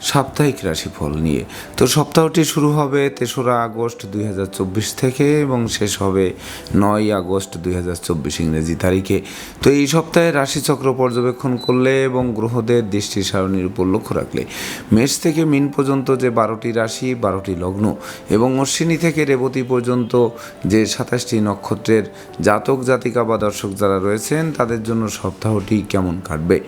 সাপ্তাহিক রাশিফল নিয়ে। তো সপ্তাহটি শুরু হবে তেসরা আগস্ট দুই হাজার চব্বিশ থেকে এবং শেষ হবে নয় আগস্ট দুই হাজার চব্বিশ ইংরেজি তারিখে। তো এই সপ্তাহে রাশিচক্র পর্যবেক্ষণ করলে এবং গ্রহদের দৃষ্টি সারণীর উপর লক্ষ্য রাখলে মেষ থেকে মিন পর্যন্ত যে বারোটি রাশি, বারোটি লগ্ন এবং অশ্বিনী থেকে রেবতী পর্যন্ত যে সাতাশটি নক্ষত্রের জাতক, জাতিকা বা দর্শক যারা রয়েছেন, তাদের জন্য সপ্তাহটি কেমন কাটবে?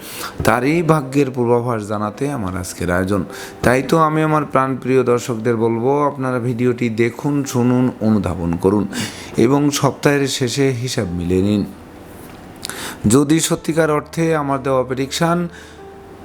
তারই ভাগ্যের পূর্বাভাস জানাতে আমার আজকের আয়োজন। তাই তো আমি আমার প্রাণপ্রিয় দর্শকদের বলব, আপনারা ভিডিওটি দেখুন, শুনুন, অনুধাবন করুন এবং সপ্তাহের শেষে হিসাব মিলে নিন। যদি সত্যিকার অর্থে আমার দেওয়া প্রেডিকশান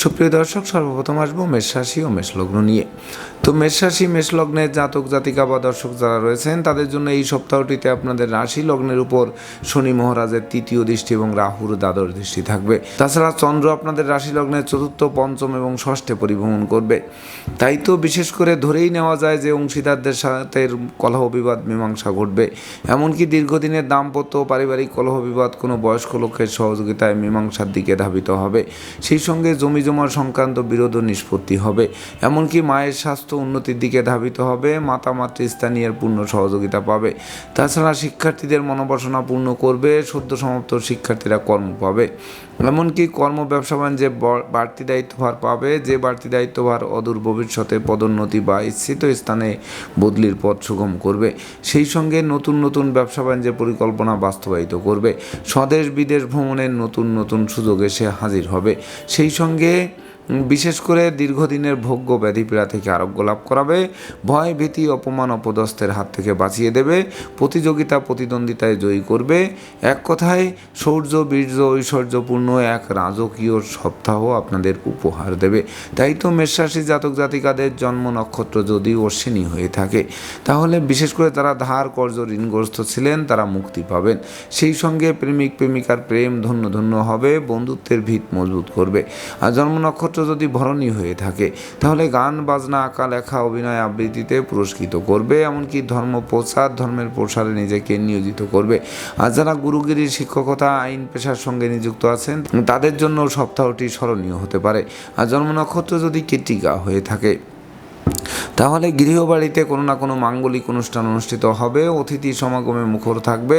সুপ্রিয় দর্শক, সর্বপ্রথম আসব মেষ রাশি ও মেষ লগ্ন নিয়ে। তো মেষ রাশি, মেষ লগ্নের জাতক, জাতিকা বা দর্শক যারা রয়েছেন, তাদের জন্য এই সপ্তাহটিতে আপনাদের রাশি লগ্নের উপর শনি মহারাজের তৃতীয় দৃষ্টি এবং রাহুর দ্বাদশ দৃষ্টি থাকবে। তাছাড়া চন্দ্র আপনাদের রাশি লগ্নের চতুর্থ, পঞ্চম এবং ষষ্ঠে পরিভ্রমণ করবে। তাই তো বিশেষ করে ধরেই নেওয়া যায় যে অংশীদারদের সাথে কলহ বিবাদ, মীমাংসা ঘটবে। এমনকি দীর্ঘদিনের দাম্পত্য পারিবারিক কলহ বিবাদ কোনো বয়স্ক লোকের সহযোগিতায় মীমাংসার দিকে ধাবিত হবে। সেই সঙ্গে জমি জমা সংক্রান্ত বিরোধ নিষ্পত্তি হবে। এমনকি মায়ের স্বাস্থ্য উন্নতির দিকে ধাবিত হবে, মাতা মাতৃস্থানীয়ের পূর্ণ সহযোগিতা পাবে। তাছাড়া শিক্ষার্থীদের মনোবাসনা পূর্ণ করবে, সদ্য সমাপ্ত শিক্ষার্থীরা কর্ম পাবে। এমনকি কর্ম ব্যবসা বাণিজ্যে বাড়তি দায়িত্বভার পাবে, যে বাড়তি দায়িত্বভার অদূর ভবিষ্যতে পদোন্নতি বা ইচ্ছিত স্থানে বদলির পথ সুগম করবে। সেই সঙ্গে নতুন নতুন ব্যবসা বাণিজ্যের পরিকল্পনা বাস্তবায়িত করবে, স্বদেশ বিদেশ ভ্রমণের নতুন নতুন সুযোগে সে হাজির হবে। সেই সঙ্গে বিশেষ করে দীর্ঘদিনের ভোগ্য ব্যাধি পীড়া থেকে আরোগ্য লাভ করাবে, ভয়, ভীতি, অপমান, অপদস্থের হাত থেকে বাঁচিয়ে দেবে, প্রতিযোগিতা, প্রতিদ্বন্দ্বিতায় জয়ী করবে। এক কথায় শৌর্য বীর্য, ঐশ্বর্যপূর্ণ এক রাজকীয় সপ্তাহ আপনাদের উপহার দেবে। তাই তো মেষরাশি জাতক জাতিকাদের জন্ম নক্ষত্র যদি অশ্বিনী হয়ে থাকে, তাহলে বিশেষ করে তারা ধার কর্য ঋণগ্রস্ত ছিলেন, তারা মুক্তি পাবেন। সেই সঙ্গে প্রেমিক, প্রেমিকার প্রেম ধন্য ধন্য হবে, বন্ধুত্বের ভিত মজবুত করবে। আর জন্ম নক্ষত্র যদি ভরণী হয়ে থাকে, তাহলে গান, বাজনা, আঁকা, লেখা, অভিনয় আবৃত্তিতে পুরস্কৃত করবে। এমনকি ধর্ম প্রচার, ধর্মের প্রসারে নিজেকে নিয়োজিত করবে। আর যারা গুরুগিরির শিক্ষকতা, আইন, পেশার সঙ্গে নিযুক্ত আছেন, তাদের জন্য সপ্তাহটি স্মরণীয় হতে পারে। আর জন্ম নক্ষত্র যদি কেটিকা হয়ে থাকে তাহলে গৃহবাড়িতে কোনো না কোনো মাঙ্গলিক অনুষ্ঠান অনুষ্ঠিত হবে, অতিথি সমাগমে মুখর থাকবে,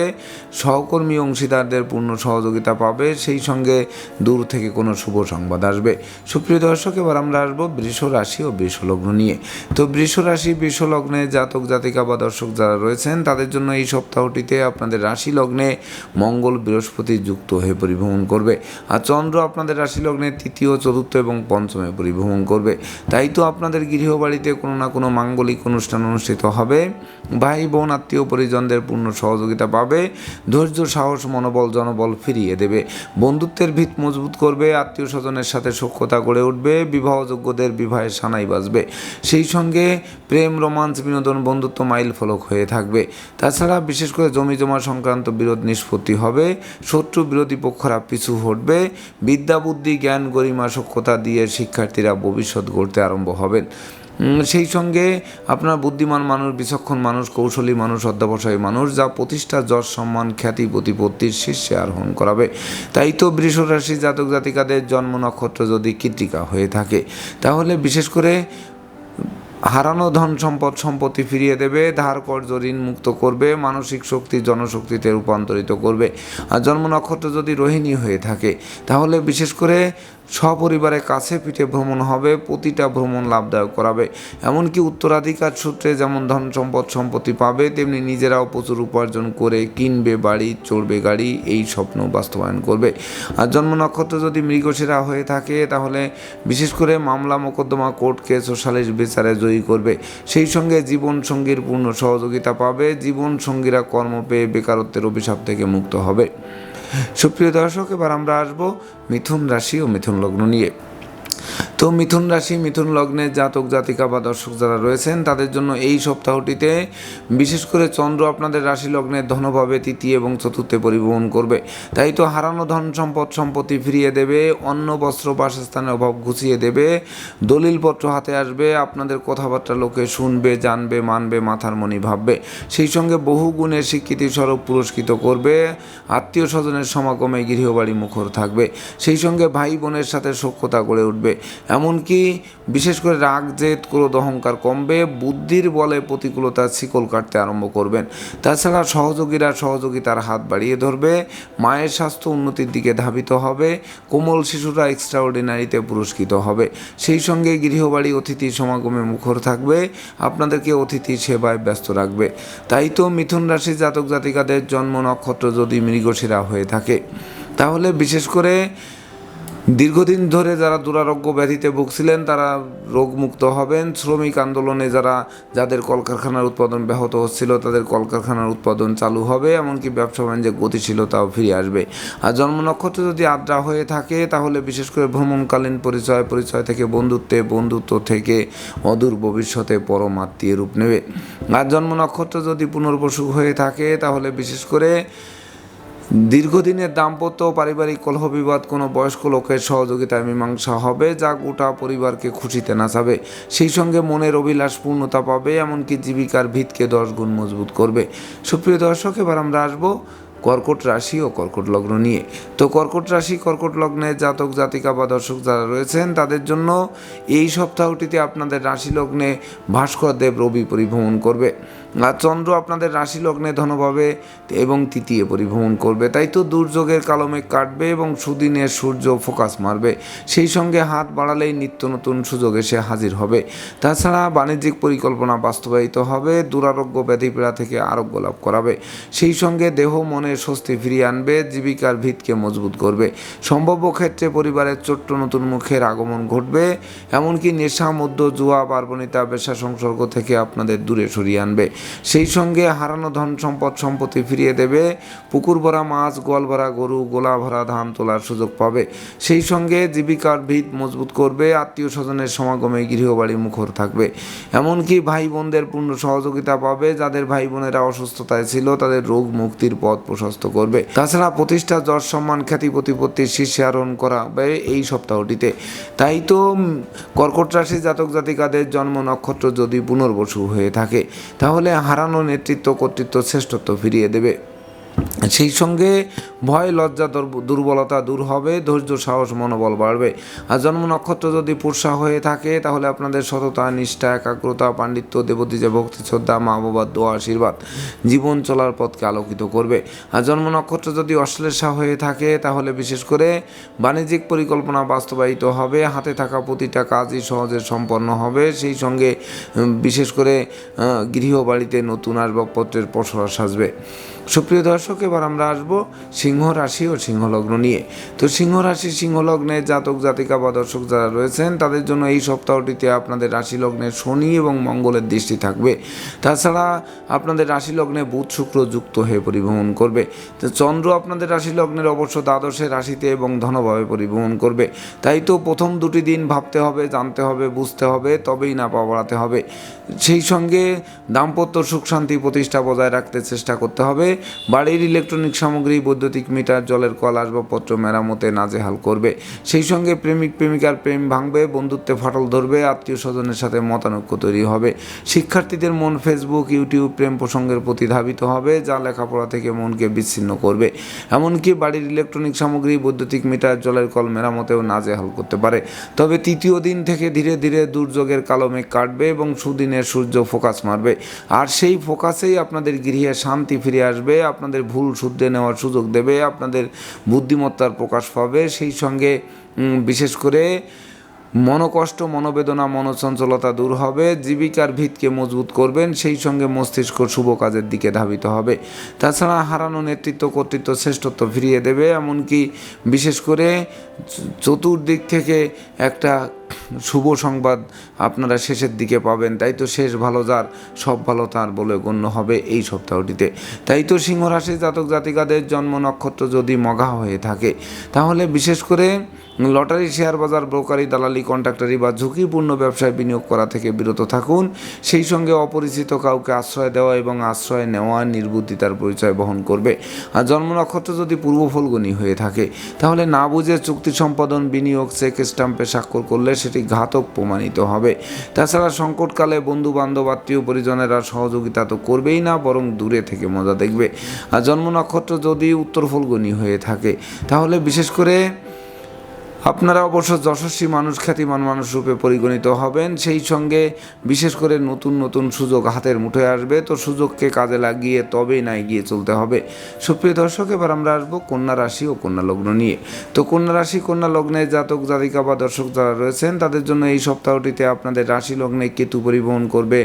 সহকর্মী অংশীদারদের পূর্ণ সহযোগিতা পাবে, সেই সঙ্গে দূর থেকে কোনো শুভ সংবাদ আসবে। সুপ্রিয় দর্শক, এবার আমরা আসব বৃষ রাশি ও বৃষ লগ্ন নিয়ে। তো বৃষ রাশি বৃষ লগ্নে জাতক, জাতিকা বা দর্শক যারা রয়েছেন, তাদের জন্য এই সপ্তাহটিতে আপনাদের রাশি লগ্নে মঙ্গল বৃহস্পতি যুক্ত হয়ে পরিভ্রমণ করবে। আর চন্দ্র আপনাদের রাশি লগ্নে তৃতীয়, চতুর্থ এবং পঞ্চমে পরিভ্রমণ করবে। তাই তো আপনাদের গৃহবাড়িতে কোনো না কোনো মাঙ্গলিক অনুষ্ঠান অনুষ্ঠিত হবে। ভাই বোন আত্মীয় পরিজনদের পূর্ণ সহযোগিতা পাবে। ধৈর্য, সাহস, মনোবল, জনবল ফিরিয়ে দেবে। বন্ধুত্বের ভিত মজবুত করবে। আত্মীয় স্বজনের সাথে সখ্যতা গড়ে উঠবে। বিবাহযোগ্যদের বিবাহের সানাই বাজবে। সেই সঙ্গে প্রেম, রোমান্স, বিনোদন, বন্ধুত্ব মাইল ফলক হয়ে থাকবে। তাছাড়া বিশেষ করে জমি জমা সংক্রান্ত বিরোধ নিষ্পত্তি হবে। শত্রু বিরোধী পক্ষরা পিছু হটবে। বিদ্যা, বুদ্ধি, জ্ঞান, গরিমা সক্ষতা দিয়ে শিক্ষার্থীরা ভবিষ্যৎ গড়তে আরম্ভ হবেন। সেই সঙ্গে আপনার বুদ্ধিমান মানুষ, বিচক্ষণ মানুষ, কৌশলী মানুষ, অধ্যাবসায়ী মানুষ, যা প্রতিষ্ঠা, যশ, সম্মান, খ্যাতি প্রতিপত্তির শীর্ষে আরোহণ করাবে। তাই তো বৃষ রাশি জাতক জাতিকাদের জন্ম নক্ষত্র যদি কৃতিকা হয়ে থাকে, তাহলে বিশেষ করে হারানো ধন সম্পদ, সম্পত্তি ফিরিয়ে দেবে, ধার কর্য ঋণ মুক্ত করবে, মানসিক শক্তি, জনশক্তিতে রূপান্তরিত করবে। আর জন্ম নক্ষত্র যদি রোহিণী হয়ে থাকে, তাহলে বিশেষ করে সপরিবারে কাছে পিঠে ভ্রমণ হবে, প্রতিটা ভ্রমণ লাভদায়ক করাবে। এমনকি উত্তরাধিকার সূত্রে যেমন ধন সম্পদ সম্পত্তি পাবে, তেমনি নিজেরাও প্রচুর উপার্জন করে কিনবে, বাড়ি, চড়বে গাড়ি, এই স্বপ্ন বাস্তবায়ন করবে। আর জন্ম নক্ষত্র যদি মৃগশিরা হয়ে থাকে, তাহলে বিশেষ করে মামলা মোকদ্দমা কোর্ট কেস ও বিচারে জয়ী করবে। সেই সঙ্গে জীবন সঙ্গীর পূর্ণ সহযোগিতা পাবে, জীবন সঙ্গীরা কর্ম পেয়ে বেকারত্বের অভিশাপ থেকে মুক্ত হবে। সুপ্রিয় দর্শক এবার আমরা আসব মিথুন রাশি ও মিথুন লগ্ন নিয়ে। তো মিথুন রাশি, মিথুন লগ্নের জাতক, জাতিকা বা দর্শক যারা রয়েছেন, তাদের জন্য এই সপ্তাহটিতে বিশেষ করে চন্দ্র আপনাদের রাশি লগ্নের ধনভাবে তৃতীয় এবং চতুর্থে পরিবহন করবে। তাই তো হারানো ধন সম্পদ, সম্পত্তি ফিরিয়ে দেবে, অন্ন, বস্ত্র, বাসস্থানের অভাব ঘুষিয়ে দেবে, দলিলপত্র হাতে আসবে, আপনাদের কথাবার্তা লোকে শুনবে, জানবে, মানবে, মাথার মনি ভাববে। সেই সঙ্গে বহু গুণের স্বীকৃতি স্বরূপ পুরস্কৃত করবে, আত্মীয় স্বজনের সমাগমে গৃহবাড়ি মুখর থাকবে। সেই সঙ্গে ভাই বোনের সাথে সখ্যতা গড়ে উঠবে। এমনকি বিশেষ করে রাগ, জেদ, ক্রোধ, অহংকার কমবে, বুদ্ধির বলে প্রতিকূলতার শিকল কাটতে আরম্ভ করবেন। তাছাড়া সহযোগীরা সহযোগিতার হাত বাড়িয়ে ধরবে, মায়ের স্বাস্থ্য উন্নতির দিকে ধাবিত হবে, কোমল শিশুরা এক্সট্রাঅর্ডিনারিতে পুরস্কৃত হবে। সেই সঙ্গে গৃহবাড়ি অতিথি সমাগমে মুখর থাকবে, আপনাদেরকে অতিথি সেবায় ব্যস্ত রাখবে। তাই তো মিথুন রাশির জাতক জাতিকাদের জন্ম নক্ষত্র যদি মৃগশিরা হয়ে থাকে। তাহলে বিশেষ করে দীর্ঘদিন ধরে যারা দুরারোগ্য ব্যাধিতে ভুগছিলেন, তারা রোগমুক্ত হবেন। শ্রমিক আন্দোলনে যারা, যাদের কলকারখানার উৎপাদন ব্যাহত হচ্ছিল, তাদের কলকারখানার উৎপাদন চালু হবে, এমনকি ব্যবসা বাণিজ্যে গতিশীলতাও ফিরে আসবে। আর জন্ম নক্ষত্র যদি আদ্রা হয়ে থাকে, তাহলে বিশেষ করে ভ্রমণকালীন পরিচয় পরিচয় থেকে বন্ধুত্বে, বন্ধুত্ব থেকে অদূর ভবিষ্যতে পরম আত্মীয় রূপ নেবে। আর জন্ম নক্ষত্র যদি পুনর্বসু হয়ে থাকে, তাহলে বিশেষ করে দীর্ঘদিনের দাম্পত্য পারিবারিক কলহ বিবাদ কোনো বয়স্ক লোকের সহযোগিতায় মীমাংসা হবে যা গোটা পরিবারকে খুশিতে নাচাবে। সেই সঙ্গে মনের অভিলাষ পূর্ণতা পাবে, এমনকি জীবিকার ভিতকে দশ গুণ মজবুত করবে। সুপ্রিয় দর্শক, এবার আমরা আসব কর্কট রাশি ও কর্কট লগ্ন নিয়ে। তো কর্কট রাশি, কর্কট লগ্নে জাতক, জাতিকা বা দর্শক যারা রয়েছেন, তাদের জন্য এই সপ্তাহটিতে আপনাদের রাশি লগ্নে ভাস্কর দেব রবি পরিভ্রমণ করবে। আর চন্দ্র আপনাদের রাশি লগ্নে ধনভাবে এবং তৃতীয় পরিভ্রমণ করবে। তাই তো দুর্যোগের কালমেঘ কাটবে এবং সুদিনের সূর্য ফোকাস মারবে। সেই সঙ্গে হাত বাড়ালেই নিত্য নতুন সুযোগ এসে হাজির হবে। তাছাড়া বাণিজ্যিক পরিকল্পনা বাস্তবায়িত হবে, দুরারোগ্য ব্যাধিপীড়া থেকে আরোগ্য লাভ করাবে। সেই সঙ্গে দেহ মনের স্বস্তি ফিরিয়ে আনবে, জীবিকার ভিতকে মজবুত করবে। সম্ভাব্য ক্ষেত্রে পরিবারের ছোট্ট নতুন মুখের আগমন ঘটবে, এমনকি নেশা মধ্য জুয়া, পার্বণিতা পেশা সংসর্গ থেকে আপনাদের দূরে সরিয়ে আনবে। সেই সঙ্গে হারানো ধন সম্পদ সম্পত্তি ফিরিয়ে দেবে। পুকুর ভরা মাছ, গোয়াল ভরা গরু, গোলা ভরা ধান তোলার সুযোগ পাবে। সেই সঙ্গে জীবিকার ভিত মজবুত করবে, আত্মীয় স্বজনের সমাগমে গৃহবাড়ি মুখর থাকবে। এমনকি ভাই বোনদের পূর্ণ সহযোগিতা পাবে, যাদের ভাই বোনেরা অসুস্থতায় ছিল, তাদের রোগ মুক্তির পথ প্রশস্ত করবে। তাছাড়া প্রতিষ্ঠা যশ সম্মান খ্যাতি প্রতিপত্তির শীর্ষে আরোহণ করা হবে এই সপ্তাহটিতে। তাই তো কর্কট রাশি জাতক জাতিকাদের জন্ম নক্ষত্র যদি পুনর্বসু হয়ে থাকে, তাহলে হারানো নেতৃত্ব কর্তৃত্ব শ্রেষ্ঠত্ব ফিরিয়ে দেবে। সেই সঙ্গে ভয়, লজ্জা, দুর্ব- দুর্বলতা দূর হবে, ধৈর্য, সাহস, মনোবল বাড়বে। আর জন্ম নক্ষত্র যদি পুরসা হয়ে থাকে, তাহলে আপনাদের সততা, নিষ্ঠা, একাগ্রতা, পাণ্ডিত্য দেবতীজে ভক্তি, শ্রদ্ধা, মা বাবার দোয়া, আশীর্বাদ জীবন চলার পথকে আলোকিত করবে। আর জন্ম নক্ষত্র যদি অশ্লেষা হয়ে থাকে, তাহলে বিশেষ করে বাণিজ্যিক পরিকল্পনা বাস্তবায়িত হবে, হাতে থাকা প্রতিটা কাজই সহজে সম্পন্ন হবে। সেই সঙ্গে বিশেষ করে গৃহবাড়িতে নতুন আসবাবপত্রের পসরা সাজবে। সুপ্রিয় দর্শক, এবার আমরা আসব সিংহ রাশি ও সিংহ লগ্ন নিয়ে। তো সিংহ রাশি, সিংহ লগ্নে জাতক, জাতিকা বা দর্শক যারা রয়েছেন, তাদের জন্য এই সপ্তাহটিতে আপনাদের রাশি লগ্নে শনি এবং মঙ্গলের দৃষ্টি থাকবে। তাছাড়া আপনাদের রাশি লগ্নে বুধ, শুক্র যুক্ত হয়ে পরিভ্রমণ করবে। তো চন্দ্র আপনাদের রাশি লগ্নের অবশ্য দ্বাদশে রাশিতে এবং ধনভাবে পরিভ্রমণ করবে। তাই তো প্রথম দুটি দিন ভাবতে হবে, জানতে হবে, বুঝতে হবে, তবেই না পা বাড়াতে হবে। সেই সঙ্গে দাম্পত্য সুখ শান্তি প্রতিষ্ঠা বজায় রাখতে চেষ্টা করতে হবে। বাড়ির ইলেকট্রনিক সামগ্রী, বৈদ্যুতিক মিটার, জলের কল, আসবাবপত্র, মেরামতে নাজেহাল করবে। সেই সঙ্গে প্রেমিক, প্রেমিকার প্রেম ভাঙবে, বন্ধুত্বে ফাটল ধরবে, আত্মীয় স্বজনের সাথে মতানৈক্য তৈরি হবে। শিক্ষার্থীদের মন ফেসবুক ইউটিউব প্রেম প্রসঙ্গের প্রতি ধাবিত হবে, যা লেখাপড়া থেকে মনকে বিচ্ছিন্ন করবে। এমনকি বাড়ির ইলেকট্রনিক সামগ্রী, বৈদ্যুতিক মিটার, জলের কল, মেরামতেও নাজেহাল করতে পারে। তবে তৃতীয় দিন থেকে ধীরে ধীরে দুর্যোগের কালো মেঘ কাটবে এবং সুদিনের সূর্য ফোকাস মারবে। আর সেই ফোকাসেই আপনাদের গৃহে শান্তি ফিরে আসবে। আপনাদের ভুল শুদ্ধে নেওয়ার সুযোগ দেবে আপনাদের বুদ্ধিমত্তার প্রকাশ পাবে। সেই সঙ্গে বিশেষ করে মনোকষ্ট, মনোবেদনা, মনোচঞ্চলতা দূর হবে, জীবিকার ভিতকে মজবুত করবেন, সেই সঙ্গে মস্তিষ্ক শুভ কাজের দিকে ধাবিত হবে। তাছাড়া হারানো নেতৃত্ব, কর্তৃত্ব, শ্রেষ্ঠত্ব ফিরিয়ে দেবে, এমনকি বিশেষ করে চতুর্দিক থেকে একটা শুভ সংবাদ আপনারা শেষের দিকে পাবেন। তাই তো শেষ ভালো যার, সব ভালো তার বলে গণ্য হবে এই সপ্তাহটিতে। তাই তো সিংহ রাশি জাতক জাতিকাদের জন্ম নক্ষত্র যদি মগা হয়ে থাকে, তাহলে বিশেষ করে লটারি, শেয়ার বাজার, ব্রোকারি, দালালি, কন্ট্রাক্টারি বা ঝুঁকিপূর্ণ ব্যবসায় বিনিয়োগ করা থেকে বিরত থাকুন। সেই সঙ্গে অপরিচিত কাউকে আশ্রয় দেওয়া এবং আশ্রয় নেওয়া নির্বুদ্ধিতার পরিচয় বহন করবে। আর জন্ম নক্ষত্র যদি পূর্ব ফলগুনি হয়ে থাকে, তাহলে না বুঝে চুক্তি সম্পাদন, বিনিয়োগ, চেক স্টাম্পে স্বাক্ষর করলে সেটি ঘাতক প্রমাণিত হবে। তাছাড়া সংকটকালে বন্ধু বান্ধব আত্মীয় পরিজনেরা সহযোগিতা তো করবেই না, বরং দূরে থেকে মজা দেখবে। আর জন্ম নক্ষত্র যদি উত্তর ফলগুনি হয়ে থাকে, তাহলে বিশেষ করে আপনারা অবশ্য যশস্বী মানুষ, খ্যাতিমান মানুষ রূপে পরিগণিত হবেন। সেই সঙ্গে বিশেষ করে নতুন নতুন সুযোগ হাতের মুঠোয় আসবে। তো সুযোগকে কাজে লাগিয়ে তবেই না এগিয়ে চলতে হবে। সুপ্রিয় দর্শক, এবার আমরা আসব কন্যা রাশি ও কন্যা লগ্ন নিয়ে। তো কন্যা রাশি, কন্যা লগ্নে জাতক, জাতিকা বা দর্শক যারা রয়েছেন, তাদের জন্য এই সপ্তাহটিতে আপনাদের রাশি লগ্নে কেতু পরিবহন করবে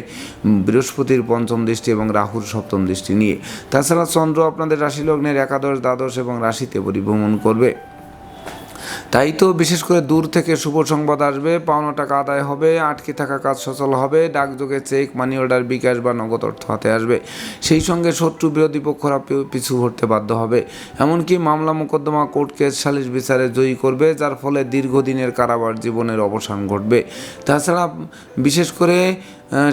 বৃহস্পতির পঞ্চম দৃষ্টি এবং রাহুর সপ্তম দৃষ্টি নিয়ে। তাছাড়া চন্দ্র আপনাদের রাশি লগ্নের একাদশ, দ্বাদশ এবং রাশিতে পরিভ্রমণ করবে। তাই তো বিশেষ করে দূর থেকে শুভ সংবাদ আসবে, পাওনা টাকা আদায় হবে, আটকে থাকা কাজ সচল হবে, ডাকযোগে চেক মানি অর্ডার বিকাশ বা নগদ অর্থ হাতে আসবে। সেই সঙ্গে শত্রু বিরোধী পক্ষরা পিছু হটতে বাধ্য হবে। এমনকি মামলা মোকদ্দমা কোর্ট কেস সালিশ বিচারে জয়ী করবে, যার ফলে দীর্ঘদিনের কারাবার জীবনের অবসান ঘটবে। তাছাড়া বিশেষ করে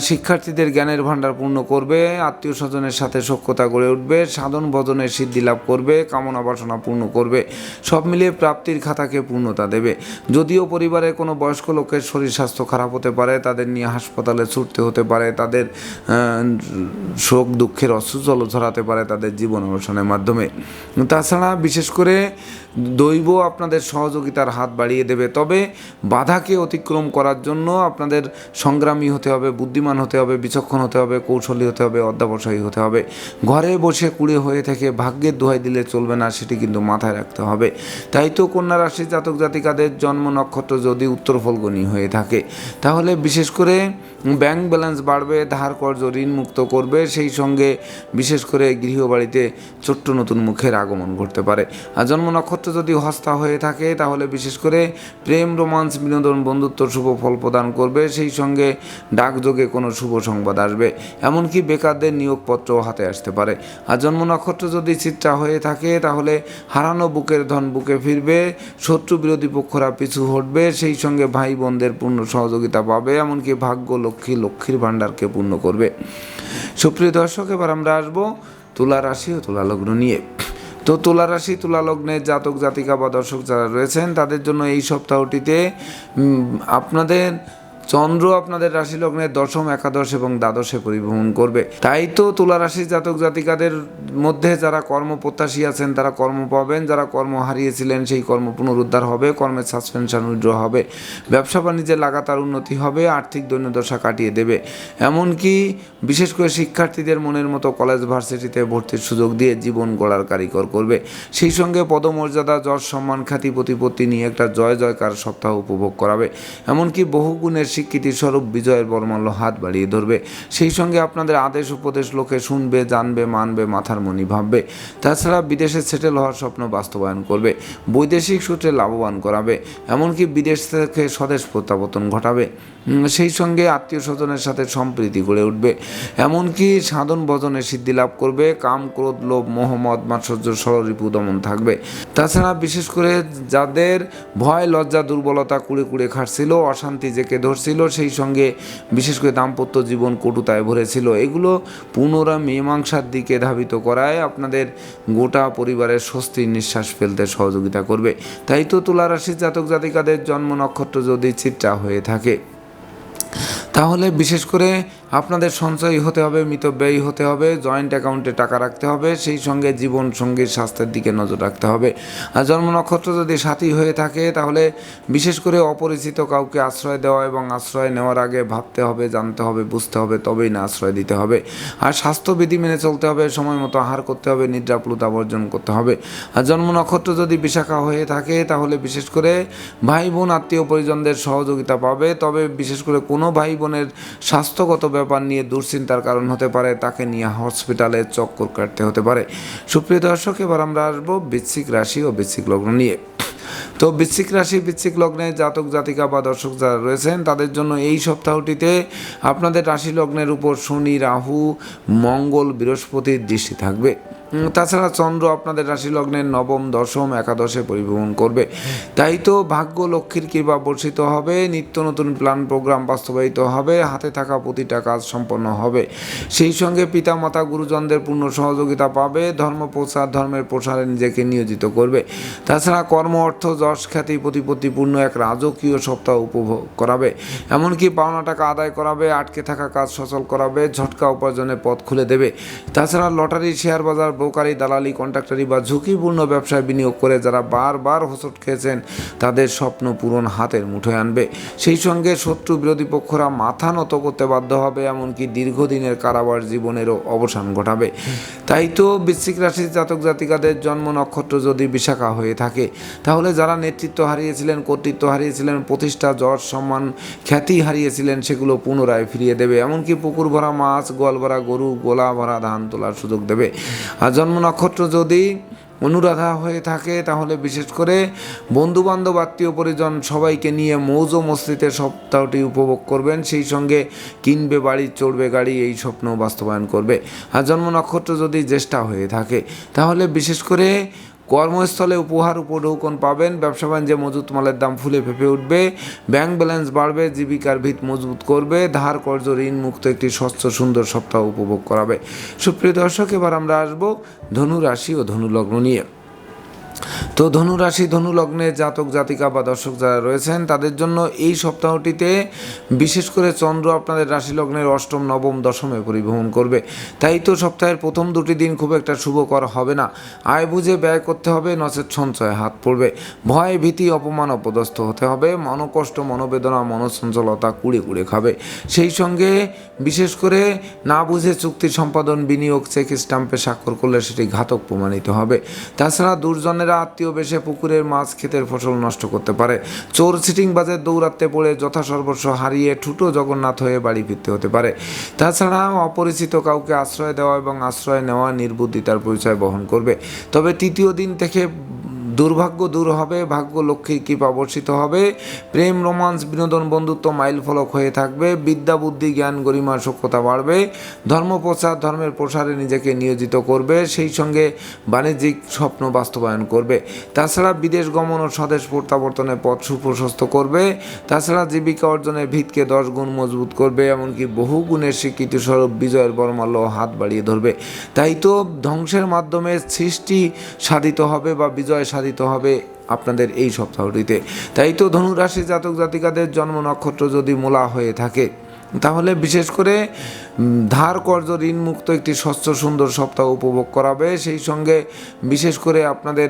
শিক্ষার্থীদের জ্ঞানের ভাণ্ডার পূর্ণ করবে আত্মীয় স্বজনের সাথে সখ্যতা গড়ে উঠবে, সাধন ভজনের সিদ্ধি লাভ করবে, কামনা বাসনা পূর্ণ করবে, সব মিলিয়ে প্রাপ্তির খাতাকে পূর্ণতা দেবে। যদিও পরিবারে কোনো বয়স্ক লোকের শরীর স্বাস্থ্য খারাপ হতে পারে, তাদের নিয়ে হাসপাতালে ছুটতে হতে পারে, তাদের শোক, দুঃখের অশ্রুজল ঝরাতে পারে তাদের জীবন অবসানের মাধ্যমে। তাছাড়া বিশেষ করে দৈব আপনাদের সহযোগিতার হাত বাড়িয়ে দেবে। তবে বাধাকে অতিক্রম করার জন্য আপনাদের সংগ্রামী হতে হবে বুদ্ধিমান হতে হবে, বিচক্ষণ হতে হবে, কৌশলী হতে হবে, অধ্যাবসায়ী হতে হবে। ঘরে বসে কুড়ে হয়ে থেকে ভাগ্যের দোহাই দিলে চলবে না, সেটি কিন্তু মাথায় রাখতে হবে। তাই তো কন্যা রাশি জাতক জাতিকাদের জন্ম নক্ষত্র যদি উত্তর ফলগণী হয়ে থাকে, তাহলে বিশেষ করে ব্যাংক ব্যালেন্স বাড়বে, ধার কর্য ঋণ মুক্ত করবে, সেই সঙ্গে বিশেষ করে গৃহবাড়িতে ছোট্ট নতুন মুখের আগমন ঘটতে পারে। আর জন্ম নক্ষত্র যদি হস্তা হয়ে থাকে, তাহলে বিশেষ করে প্রেম, রোমান্স, বিনোদন, বন্ধুত্ব শুভ ফল প্রদান করবে, সেই সঙ্গে ডাকযোগে কোনো শুভ সংবাদ আসবে, এমনকি বেকারদের নিয়োগপত্রও হাতে আসতে পারে। আর জন্ম নক্ষত্র যদি চিত্রা হয়ে থাকে, তাহলে হারানো বুকের ধন বুকে ফিরবে, শত্রু বিরোধী পক্ষরা পিছু হটবে, সেই সঙ্গে ভাই বোনদের পূর্ণ সহযোগিতা পাবে, এমনকি ভাগ্য লক্ষ্মী লক্ষ্মীর ভাণ্ডারকে পূর্ণ করবে। সুপ্রিয় দর্শক, এবার আমরা আসব তুলা রাশি ও তুলা লগ্ন নিয়ে। তো তুলা রাশি, তুলা লগ্নের জাতক জাতিকা বা দর্শক যারা রয়েছেন, তাদের জন্য এই সপ্তাহটিতে আপনাদের চন্দ্র আপনাদের রাশি লগ্নের দশম, একাদশ এবং দ্বাদশে পরিভ্রমণ করবে। তাই তো তুলা রাশির জাতক জাতিকাদের মধ্যে যারা কর্মপ্রত্যাশী আছেন, তারা কর্ম পাবেন, যারা কর্ম হারিয়েছিলেন সেই কর্ম পুনরুদ্ধার হবে, কর্মের সাসপেনশন উইড্র হবে। ব্যবসা বাণিজ্যে লাগাতার উন্নতি হবে, আর্থিক দৈন্যদশা কাটিয়ে দেবে। এমনকি বিশেষ করে শিক্ষার্থীদের মনের মতো কলেজ ভার্সিটিতে ভর্তির সুযোগ দিয়ে জীবন গড়ার কারিকর করবে। সেই সঙ্গে পদমর্যাদা, যশ, সম্মান, খ্যাতি, প্রতিপত্তি নিয়ে একটা জয় জয়কার সপ্তাহ উপভোগ করাবে। এমনকি বহু গুণের স্বীকৃতি স্বরূপ বিজয়ের বর্মাল্য হাত বাড়িয়ে ধরবে। সেই সঙ্গে আপনাদের আদেশ, উপদেশ লোকে শুনবে, জানবে, মানবে, মাথার মনি ভাববে। তাছাড়া বিদেশে সেটেল হওয়ার স্বপ্ন বাস্তবায়ন করবে। বৈদেশিক সূত্রে লাভবান করাবে। এমনকি বিদেশ থেকে স্বদেশ প্রত্যাবর্তন ঘটাবে। সেই সঙ্গে আত্মীয় স্বজনের সাথে সম্প্রীতি গড়ে উঠবে। এমনকি সাধন ভজনে সিদ্ধি লাভ করবে। কাম, ক্রোধ, লোভ মোহাম্মদ মাৎসর্য সররিপু দমন থাকবে। তাছাড়া বিশেষ করে যাদের ভয়, লজ্জা, দুর্বলতা কুড়ে কুড়ে খাটছিল, অশান্তি জেকে ধরছিল, সেই সঙ্গে বিশেষ করে দাম্পত্য জীবন কটুতায় ভরেছিল। এগুলো পুনরায় মীমাংসার দিকে ধাবিত করায় আপনাদের গোটা পরিবারের স্বস্তির নিঃশ্বাস ফেলতে সহযোগিতা করবে। তাই তো তুলা রাশির জাতক জাতিকাদের জন্ম নক্ষত্র যদি চিত্রা হয়ে থাকে। তাহলে বিশেষ করে আপনাদের সঞ্চয় হতে হবে মিতব্যয়ী হতে হবে জয়েন্ট অ্যাকাউন্টে টাকা রাখতে হবে, সেই সঙ্গে জীবন সঙ্গীর স্বাস্থ্যের দিকে নজর রাখতে হবে। আর জন্ম নক্ষত্র যদি সাথী হয়ে থাকে, তাহলে বিশেষ করে অপরিচিত কাউকে আশ্রয় দেওয়া এবং আশ্রয় নেওয়ার আগে ভাবতে হবে, জানতে হবে, বুঝতে হবে, তবেই না আশ্রয় দিতে হবে। আর স্বাস্থ্যবিধি মেনে চলতে হবে, সময় মতো আহার করতে হবে নিদ্রাপ্লুতা বর্জন করতে হবে। আর জন্ম নক্ষত্র যদি বিশাখা হয়ে থাকে, তাহলে বিশেষ করে ভাই বোন আত্মীয় পরিজনদের সহযোগিতা পাবে। তবে বিশেষ করে কোনো ভাই বোনের স্বাস্থ্যগত ব্যাপার নিয়ে দুশ্চিন্তার কারণ হতে পারে, তাকে নিয়ে হসপিটালে চক্কর কাটতে হতে পারে। সুপ্রিয় দর্শক, এবার আমরা আসব বৃশ্চিক রাশি ও বৃশ্চিক লগ্ন নিয়ে। তো বৃশ্চিক রাশি, বৃশ্চিক লগ্নে জাতক, জাতিকা বা দর্শক যারা রয়েছেন, তাদের জন্য এই সপ্তাহটিতে আপনাদের রাশি লগ্নের উপর শনি, রাহু, মঙ্গল, বৃহস্পতির দৃষ্টি থাকবে। তাছাড়া চন্দ্র আপনাদের রাশি লগ্নের নবম, দশম, একাদশে পরিভ্রমণ করবে। তাই তো ভাগ্য লক্ষ্মীর কৃপা বর্ষিত হবে, নিত্য নতুন প্ল্যান প্রোগ্রাম বাস্তবায়িত হবে, হাতে থাকা প্রতিটা কাজ সম্পন্ন হবে। সেই সঙ্গে পিতামাতা, গুরুজনদের পূর্ণ সহযোগিতা পাবে, ধর্ম প্রচার, ধর্মের প্রসারে নিজেকে নিয়োজিত করবে। তাছাড়া কর্ম, অর্থ, যশ, খ্যাতি, প্রতিপত্তিপূর্ণ এক রাজকীয় সপ্তাহ উপভোগ করাবে। এমনকি পাওনা টাকা আদায় করাবে, আটকে থাকা কাজ সচল করাবে, ঝটকা উপার্জনের পথ খুলে দেবে। তাছাড়া লটারি শেয়ার বাজার ব্রোকারি দালালি, কন্ট্রাক্টারি বা ঝুঁকিপূর্ণ ব্যবসায় বিনিয়োগ করে যারা বারবার হোঁচট খেয়েছেন, তাদের স্বপ্ন পূরণ হাতের মুঠোয় আনবে। সেই সঙ্গে শত্রু বিরোধী পক্ষরা মাথা নত করতে বাধ্য হবে, এমনকি দীর্ঘদিনের কারাবার জীবনেরও অবসান ঘটাবে। তাই তো বৃশ্চিক রাশির জাতক জাতিকাদের জন্ম নক্ষত্র যদি বিশাখা হয়ে থাকে, তাহলে যারা নেতৃত্ব হারিয়েছিলেন, কর্তৃত্ব হারিয়েছিলেন, প্রতিষ্ঠা, যশ, সম্মান, খ্যাতি হারিয়েছিলেন, সেগুলো পুনরায় ফিরিয়ে দেবে। এমনকি পুকুর ভরা মাছ, গোয়াল ভরা গরু, গোলা ভরা ধান তোলার সুযোগ দেবে। আর জন্ম নক্ষত্র যদি অনুরাধা হয়ে থাকে, তাহলে বিশেষ করে বন্ধু বান্ধব আত্মীয় পরিজন সবাইকে নিয়ে মৌজ মস্তিতে সপ্তাহটি উপভোগ করবেন। সেই সঙ্গে কিনবে বাড়ি, চড়বে গাড়ি, এই স্বপ্ন বাস্তবায়ন করবে। আর জন্ম নক্ষত্র যদি জ্যেষ্ঠা হয়ে থাকে, তাহলে বিশেষ করে কর্মস্থলে উপহার উপঢৌকন পাবেন। ব্যবসা বাণিজ্যে মজুত মালের দাম ফুলে ফেঁপে উঠবে। ব্যাংক ব্যালেন্স বাড়বে, জীবিকার ভিত মজবুত করবে। ধার কর্য ঋণ মুক্ত একটি স্বচ্ছ, সুন্দর সপ্তাহ উপভোগ করাবে। সুপ্রিয় দর্শক, এবার আমরা আসব ধনু রাশি ও ধনুলগ্ন নিয়ে। তো ধনু রাশি, ধনু লগ্নে জাতক, জাতিকা বা দর্শক যারা রয়েছেন, তাদের জন্য এই সপ্তাহটিতে বিশেষ করে চন্দ্র আপনাদের রাশি লগ্নের অষ্টম, নবম, দশমে পরিভ্রমণ করবে। তাই তো সপ্তাহের প্রথম দুটি দিন খুব একটা শুভকর হবে না। আয় বুঝে ব্যয় করতে হবে, নচেত সঞ্চয়ে হাত পড়বে। ভয়, ভীতি, অপমান অপদস্থ হতে হবে। মনকষ্ট, মনোবেদনা মনচঞ্চলতা কুড়ে কুড়ে খাবে। সেই সঙ্গে বিশেষ করে না বুঝে চুক্তি সম্পাদন, বিনিয়োগ, চেক স্টাম্পে স্বাক্ষর করলে সেটি ঘাতক প্রমাণিত হবে। তাছাড়া দুর্জনেরা আত্মীয় বেশে পুকুরের মাছ ক্ষেতের ফসল নষ্ট করতে পারে। চোর সিটিং বাজে দৌড়াতে পড়ে যথাসর্বস্ব হারিয়ে ঠুটো জগন্নাথ হয়ে বাড়ি ফিরতে হতে পারে। তাছাড়া অপরিচিত কাউকে আশ্রয় দেওয়া এবং আশ্রয় নেওয়া নির্বুদ্ধিতার পরিচয় বহন করবে। তবে তৃতীয় দিন থেকে দুর্ভাগ্য দূর হবে, ভাগ্য লক্ষ্মীর কৃপা বর্ষিত হবে। প্রেম, রোমান্স, বিনোদন, বন্ধুত্ব মাইল ফলক হয়ে থাকবে। বিদ্যা, বুদ্ধি, জ্ঞান, গরিমা সক্ষতা বাড়বে। ধর্ম, প্রচার, ধর্মের প্রসারে নিজেকে নিয়োজিত করবে। সেই সঙ্গে বাণিজ্যিক স্বপ্ন বাস্তবায়ন করবে। তাছাড়া বিদেশ গমন ও স্বদেশ প্রত্যাবর্তনের পথ সুপ্রশস্ত করবে। তাছাড়া জীবিকা অর্জনের ভিতকে দশ গুণ মজবুত করবে, এমনকি বহু গুণের স্বীকৃতি স্বরূপ বিজয়ের বর্মাল্য হাত বাড়িয়ে ধরবে। তাই তো ধ্বংসের মাধ্যমে সৃষ্টি সাধিত হবে বা বিজয় সাধিত হবে আপনাদের এই সপ্তাহটিতে। তাই তো ধনুরাশি জাতক জাতিকাদের জন্ম নক্ষত্র যদি মোলা হয়ে থাকে, তাহলে বিশেষ করে ধার কর্জ ঋণ মুক্ত একটি স্বচ্ছ সুন্দর সপ্তাহ উপভোগ করাবে, সেই সঙ্গে বিশেষ করে আপনাদের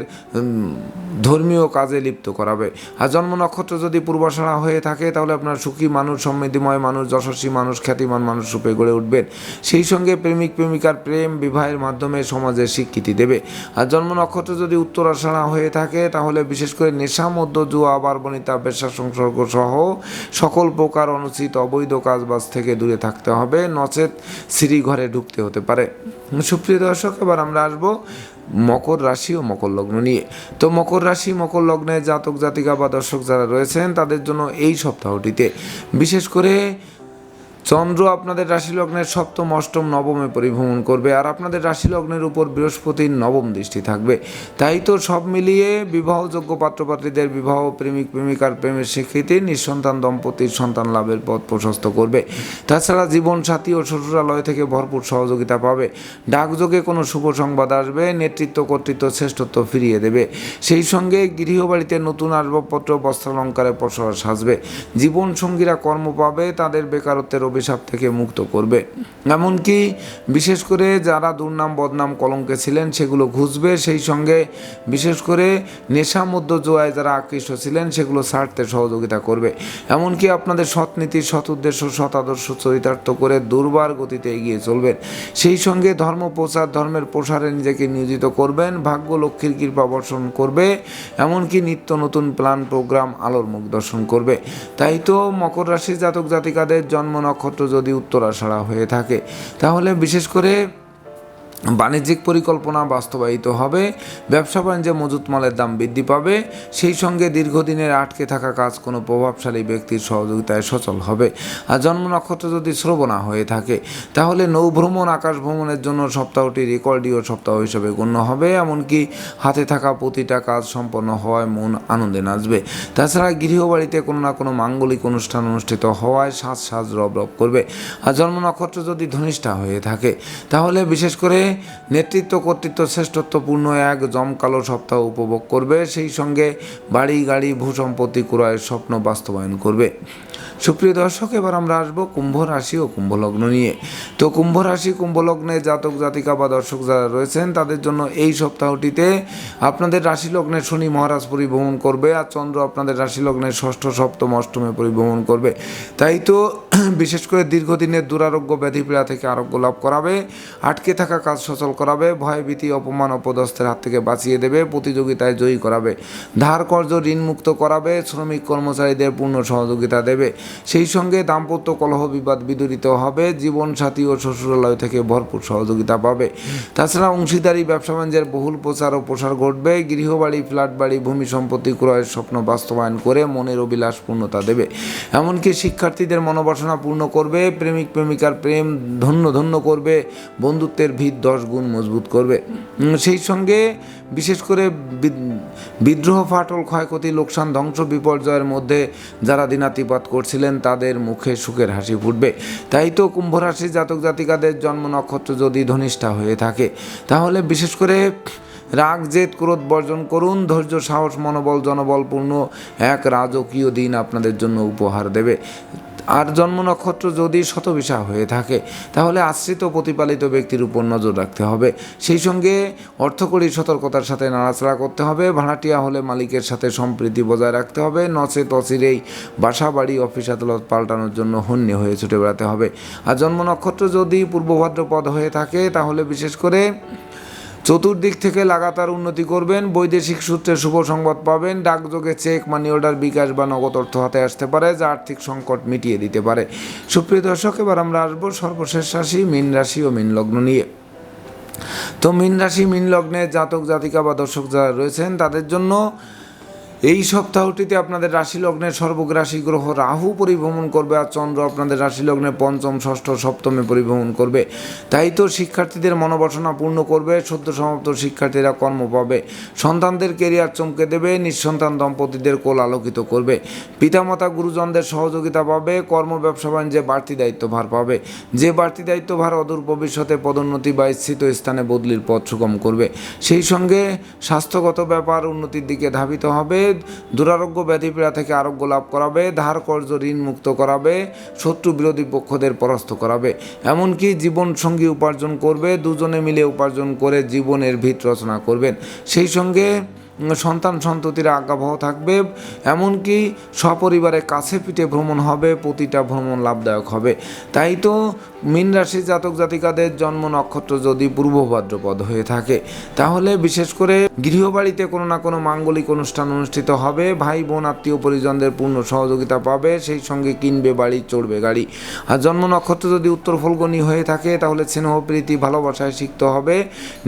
ধর্মীয় কাজে লিপ্ত করাবে। আর জন্ম নক্ষত্র যদি পূর্বাশারা হয়ে থাকে, তাহলে আপনার সুখী মানুষ, সমৃদ্ধিময় মানুষ, যশস্বী মানুষ, খ্যাতিমান মানুষ রূপে গড়ে উঠবেন। সেই সঙ্গে প্রেমিক, প্রেমিকার প্রেম বিবাহের মাধ্যমে সমাজে স্বীকৃতি দেবে। আর জন্ম নক্ষত্র যদি উত্তরাশারা হয়ে থাকে, তাহলে বিশেষ করে নেশা মধ্য জুয়া, বারবনিতা, পেশা, সংসর্গ সহ সকল প্রকার অনুচিত অবৈধ কাজবাজ থেকে দূরে থাকতে হবে। নচেত সিঁড়ি ঘরে ঢুকতে হতে পারে। সুপ্রিয় দর্শক, এবার আমরা আসব মকর রাশি ও মকর লগ্ন নিয়ে। তো মকর রাশি, মকর লগ্নে জাতক জাতিকা বা দর্শক যারা রয়েছেন, তাদের জন্য এই সপ্তাহটিতে বিশেষ করে চন্দ্র আপনাদের রাশি লগ্নের সপ্তম, অষ্টম, নবমে পরিভ্রমণ করবে আর আপনাদের রাশি লগ্নের উপর বৃহস্পতির নবম দৃষ্টি থাকবে। তাই তো সব মিলিয়ে বিবাহযোগ্য পাত্রপাত্রীদের বিবাহ প্রেমিক, প্রেমিকার প্রেমের স্বীকৃতি, নিঃসন্তান, দম্পতির সন্তান লাভের পথ প্রশস্ত করবে। তাছাড়া জীবন সাথী ও শ্বশুরালয় থেকে ভরপুর সহযোগিতা পাবে। ডাকযোগে কোনো শুভ সংবাদ আসবে, নেতৃত্ব, কর্তৃত্ব, শ্রেষ্ঠত্ব ফিরিয়ে দেবে। সেই সঙ্গে গৃহবাড়িতে নতুন আসবাবপত্র, বস্ত্রালঙ্কারে প্রসার সাজবে। জীবন সঙ্গীরা কর্ম পাবে, তাদের বেকারত্বের অভিশাপ থেকে মুক্ত করবে। এমনকি বিশেষ করে যারা দুর্নাম, বদনাম, কলঙ্কে ছিলেন, সেগুলো ঘুষবে সেই সঙ্গে বিশেষ করে নেশা মধ্য জোয়ায় যারা আকৃষ্ট ছিলেন, সেগুলো ছাড়তে সহযোগিতা করবে। এমনকি আপনাদের সৎ নীতি, সৎ উদ্দেশ্য, সৎ আদর্শ চরিতার্থ করে দুর্বার গতিতে এগিয়ে চলবেন। সেই সঙ্গে ধর্ম প্রচার, ধর্মের প্রসারে নিজেকে নিয়োজিত করবেন। ভাগ্য লক্ষ্মীর কৃপা বর্ষণ করবে। এমনকি নিত্য নতুন প্ল্যান, প্রোগ্রাম, আলোর মুখ দর্শন করবে। তাই তো মকর রাশির জাতক জাতিকাদের জন্ম নক্ষত্র যদি উত্তরাষাড়া হয়ে থাকে তাহলে বিশেষ করে বাণিজ্যিক পরিকল্পনা বাস্তবায়িত হবে, ব্যবসা বাণিজ্যে মজুত মালের দাম বৃদ্ধি পাবে, সেই সঙ্গে দীর্ঘদিনের আটকে থাকা কাজ কোনো প্রভাবশালী ব্যক্তির সহযোগিতায় সচল হবে। আর জন্ম নক্ষত্র যদি শ্রবণা হয়ে থাকে, তাহলে নৌভ্রমণ আকাশ ভ্রমণের জন্য সপ্তাহটি রেকর্ডীয় সপ্তাহ হিসেবে গণ্য হবে, এমনকি হাতে থাকা প্রতিটা কাজ সম্পন্ন হওয়ায় মন আনন্দে নাচবে। তাছাড়া গৃহবাড়িতে কোনো না কোনো মাঙ্গলিক অনুষ্ঠান অনুষ্ঠিত হওয়ায় সাজ সাজ রব রব করবে। আর জন্ম নক্ষত্র যদি ধনিষ্ঠা হয়ে থাকে, তাহলে বিশেষ করে নেতৃত্ব কর্তৃত্ব শ্রেষ্ঠত্বপূর্ণ এক জমকালো সপ্তাহ উপভোগ করবে। সেই সঙ্গে বাড়ি গাড়ি ভূসম্পত্তি ক্রয়ের স্বপ্ন বাস্তবায়ন করবে। সুপ্রিয় দর্শক, এবার আমরা আসব কুম্ভ রাশি ও কুম্ভ লগ্ন নিয়ে। তো কুম্ভ রাশি, কুম্ভ লগ্নে জাতক, জাতিকা বা দর্শক যারা রয়েছেন, তাদের জন্য এই সপ্তাহটিতে আপনাদের রাশি লগ্নে শনি মহারাজ পরিভ্রমণ করবে আর চন্দ্র আপনাদের রাশি লগ্নে ষষ্ঠ, সপ্তম, অষ্টমে পরিভ্রমণ করবে। তাই তো বিশেষ করে দীর্ঘদিনের দুরারোগ্য, ব্যাধিপীড়া থেকে আরোগ্য লাভ করাবে, আটকে থাকা কাজ সচল করাবে, ভয়, ভীতি, অপমান, অপদস্থের হাত থেকে বাঁচিয়ে দেবে, প্রতিযোগিতায় জয়ী করাবে। ধার কর্য ঋণমুক্ত করাবে, শ্রমিক কর্মচারীদের পূর্ণ সহযোগিতা দেবে। সেই সঙ্গে দাম্পত্য কলহ বিবাদ বিদরিত হবে, জীবনসাথী ও শ্বশুরালয় থেকে ভরপুর সহযোগিতা পাবে। তাছাড়া অংশীদারি, ব্যবসা বাণিজ্যের বহুল প্রচার ও প্রসার ঘটবে। গৃহবাড়ি ফ্ল্যাট বাড়ি ভূমি সম্পত্তি ক্রয়ের স্বপ্ন বাস্তবায়ন করে মনের অভিলাষ পূর্ণতা দেবে। এমনকি শিক্ষার্থীদের মনোবাসনা পূর্ণ করবে, প্রেমিক প্রেমিকার প্রেম ধন্য ধন্য করবে, বন্ধুত্বের ভিত দশ গুণ মজবুত করবে। সেই সঙ্গে বিশেষ করে বিদ- বিদ্রোহ ফাটল, ক্ষয়ক্ষতি, লোকসান, ধ্বংস বিপর্যয়ের মধ্যে যারা দিনাতিপাত করছিলেন, তাদের মুখে সুখের হাসি ফুটবে। তাই তো কুম্ভ রাশি জাতক জাতিকাদের জন্ম নক্ষত্র যদি ধনিষ্ঠা হয়ে থাকে, তাহলে বিশেষ করে রাগ, জেদ, ক্রোধ বর্জন করুন, ধৈর্য, সাহস, মনোবল, জনবলপূর্ণ এক রাজকীয় দিন আপনাদের জন্য উপহার দেবে। আর জন্ম নক্ষত্র যদি শতবিশা হয়ে থাকে, তাহলে আশ্রিত প্রতিপালিত ব্যক্তির উপর নজর রাখতে হবে। সেই সঙ্গে অর্থকরী সতর্কতার সাথে নাড়াচাড়া করতে হবে, ভাড়াটিয়া হলে মালিকের সাথে সম্প্রীতি বজায় রাখতে হবে, নচে তচিরেই বাসা, বাড়ি, অফিস, আদালত পাল্টানোর জন্য হন্যে হয়ে ছুটে বেড়াতে হবে। আর জন্ম নক্ষত্র যদি পূর্বভাদ্রপদ হয়ে থাকে, তাহলে বিশেষ করে চতুর্দিক থেকে লাগাতার উন্নতি করবেন। বৈদেশিক সূত্রে শুভ সংবাদ পাবেন। ডাকযোগে চেক মানি অর্ডার বিকাশ বা নগদ অর্থ হাতে আসতে পারে, যা আর্থিক সংকট মিটিয়ে দিতে পারে। সুপ্রিয় দর্শক, এবার আমরা আসব সর্বশেষ রাশি, মীন রাশি ও মীন লগ্ন নিয়ে। তো মীন রাশি, মীন লগ্নে জাতক জাতিকা বা দর্শক যারা রয়েছেন, তাদের জন্য এই সপ্তাহটিতে আপনাদের রাশি লগ্নের সর্বগ্রাসী গ্রহ রাহু পরিভ্রমণ করবে আর চন্দ্র আপনাদের রাশি লগ্নে পঞ্চম, ষষ্ঠ, সপ্তমে পরিভ্রমণ করবে। তাই তো শিক্ষার্থীদের মনোবাসনা পূর্ণ করবে, সদ্য সমাপ্ত শিক্ষার্থীরা কর্ম পাবে, সন্তানদের কেরিয়ার চমকে দেবে, নিঃসন্তান দম্পতিদের কোল আলোকিত করবে, পিতামাতা, গুরুজনদের সহযোগিতা পাবে, কর্ম, ব্যবসা, বাণিজ্যে বাড়তি দায়িত্বভার পাবে। যে বাড়তি দায়িত্বভার অদূর ভবিষ্যতে পদোন্নতি বা স্থিত স্থানে বদলির পথ সুগম করবে। সেই সঙ্গে স্বাস্থ্যগত ব্যাপার উন্নতির দিকে ধাবিত হবে দুরারোগ্য ব্যাধিপীড়া থেকে আরোগ্য লাভ করাবে, ধার কর্য ঋণ মুক্ত করাবে, শত্রু বিরোধী পক্ষদের পরাস্ত করাবে। এমনকি জীবন সঙ্গী উপার্জন করবে, দুজনে মিলে উপার্জন করে জীবনের ভিত রচনা করবেন। সেই সঙ্গে সন্তান সন্ততিরা আজ্ঞাবহ থাকবে, এমনকি সপরিবারে কাছে পিঠে ভ্রমণ হবে, প্রতিটা ভ্রমণ লাভদায়ক হবে। তাই তো মীন রাশি জাতক জাতিকাদের জন্ম নক্ষত্র যদি পূর্ব ভাদ্রপদ হয়ে থাকে, তাহলে বিশেষ করে গৃহবাড়িতে কোনো না কোনো মাঙ্গলিক অনুষ্ঠান অনুষ্ঠিত হবে, ভাই বোন, আত্মীয় পরিজনদের পূর্ণ সহযোগিতা পাবে, সেই সঙ্গে কিনবে বাড়ি, চড়বে গাড়ি। আর জন্ম নক্ষত্র যদি উত্তর ফলগনি হয়ে থাকে, তাহলে স্নেহ, প্রীতি, ভালোবাসায় শিখতে হবে,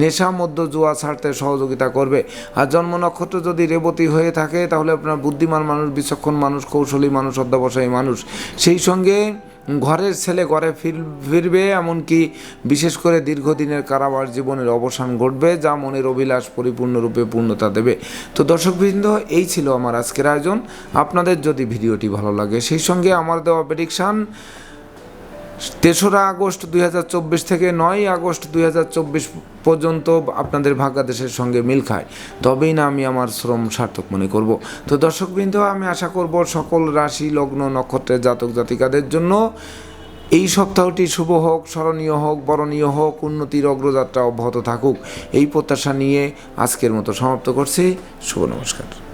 নেশা মধ্য জুয়া ছাড়তে সহযোগিতা করবে। আর জন্ম নক্ষত্র যদি রেবতী হয়ে থাকে, তাহলে আপনার বুদ্ধিমান মানুষ, বিচক্ষণ মানুষ, কৌশলী মানুষ, অধ্যাবসায়ী মানুষ। সেই সঙ্গে ঘরের ছেলে ঘরে ফির ফিরবে, এমনকি বিশেষ করে দীর্ঘদিনের কারাবার জীবনের অবসান ঘটবে, যা মনের অভিলাষ পরিপূর্ণরূপে পূর্ণতা দেবে। তো দর্শকবৃন্দ, এই ছিল আমার আজকের আয়োজন। আপনাদের যদি ভিডিওটি ভালো লাগে, সেই সঙ্গে আমার দেওয়া প্রেডিকশান তেসরা আগস্ট দুই হাজার চব্বিশ থেকে নয় আগস্ট দুই হাজার চব্বিশ পর্যন্ত আপনাদের ভাগ্যাদেশের সঙ্গে মিল খায়। তবেই না আমি আমার শ্রম সার্থক মনে করব। তো দর্শকবৃন্দ, আমি আশা করব সকল রাশি, লগ্ন নক্ষত্রের জাতক জাতিকাদের জন্য এই সপ্তাহটি শুভ হোক, স্মরণীয় হোক, বরণীয় হোক উন্নতির অগ্রযাত্রা অব্যাহত থাকুক। এই প্রত্যাশা নিয়ে আজকের মতো সমাপ্ত করছি। শুভ নমস্কার।